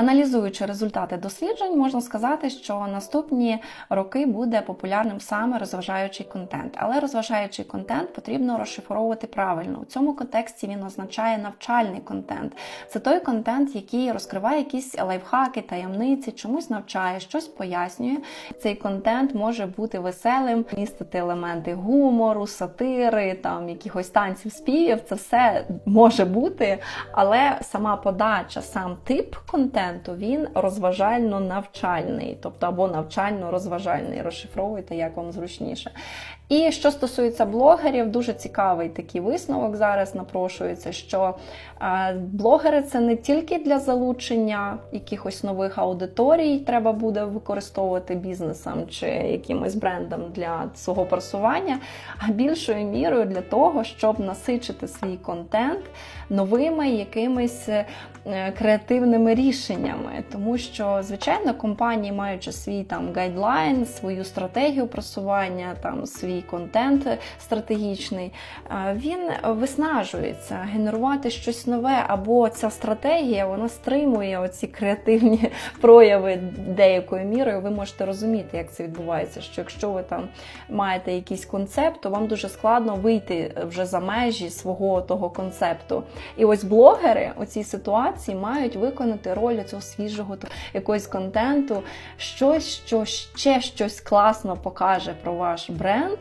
Аналізуючи результати досліджень, можна сказати, що наступні роки буде популярним саме розважаючий контент. Але розважаючий контент потрібно розшифровувати правильно. У цьому контексті він означає навчальний контент. Це той контент, який розкриває якісь лайфхаки, таємниці, чомусь навчає, щось пояснює. Цей контент може бути веселим, містити елементи гумору, сатири, там якихось танців, співів. Це все може бути, але сама подача, сам тип контенту він розважально-навчальний, тобто або навчально-розважальний. Розшифровуйте, як вам зручніше. І що стосується блогерів, дуже цікавий такий висновок зараз напрошується, що е, блогери це не тільки для залучення якихось нових аудиторій, треба буде використовувати бізнесом чи якимось брендом для свого просування, а більшою мірою для того, щоб насичити свій контент новими якимись е, креативними рішеннями, тому що звичайно компанії, маючи свій там гайдлайн, свою стратегію просування, там свій контент стратегічний, е, він виснажується генерувати щось нове, або ця стратегія вона стримує оці креативні прояви деякою мірою. Ви можете розуміти, як це відбувається. Що якщо ви там маєте якийсь концепт, то вам дуже складно вийти вже за межі свого того концепту. І ось блогери у цій ситуації мають виконати роль цього свіжого якогось контенту, щось, що ще щось класно покаже про ваш бренд.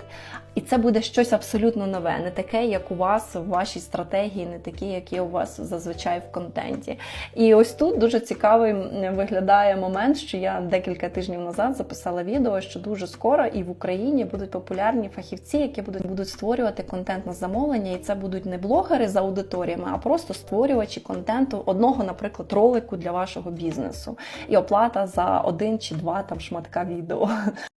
І це буде щось абсолютно нове, не таке, як у вас в вашій стратегії, не такі, які у вас зазвичай в контенті. І ось тут дуже цікавий виглядає момент, що я декілька тижнів назад записала відео, що дуже скоро і в Україні будуть популярні фахівці, які будуть, будуть створювати контент на замовлення, і це будуть не блогери з аудиторіями, а просто створювачі контенту одного, наприклад, ролику для вашого бізнесу, і оплата за один чи два там шматка відео.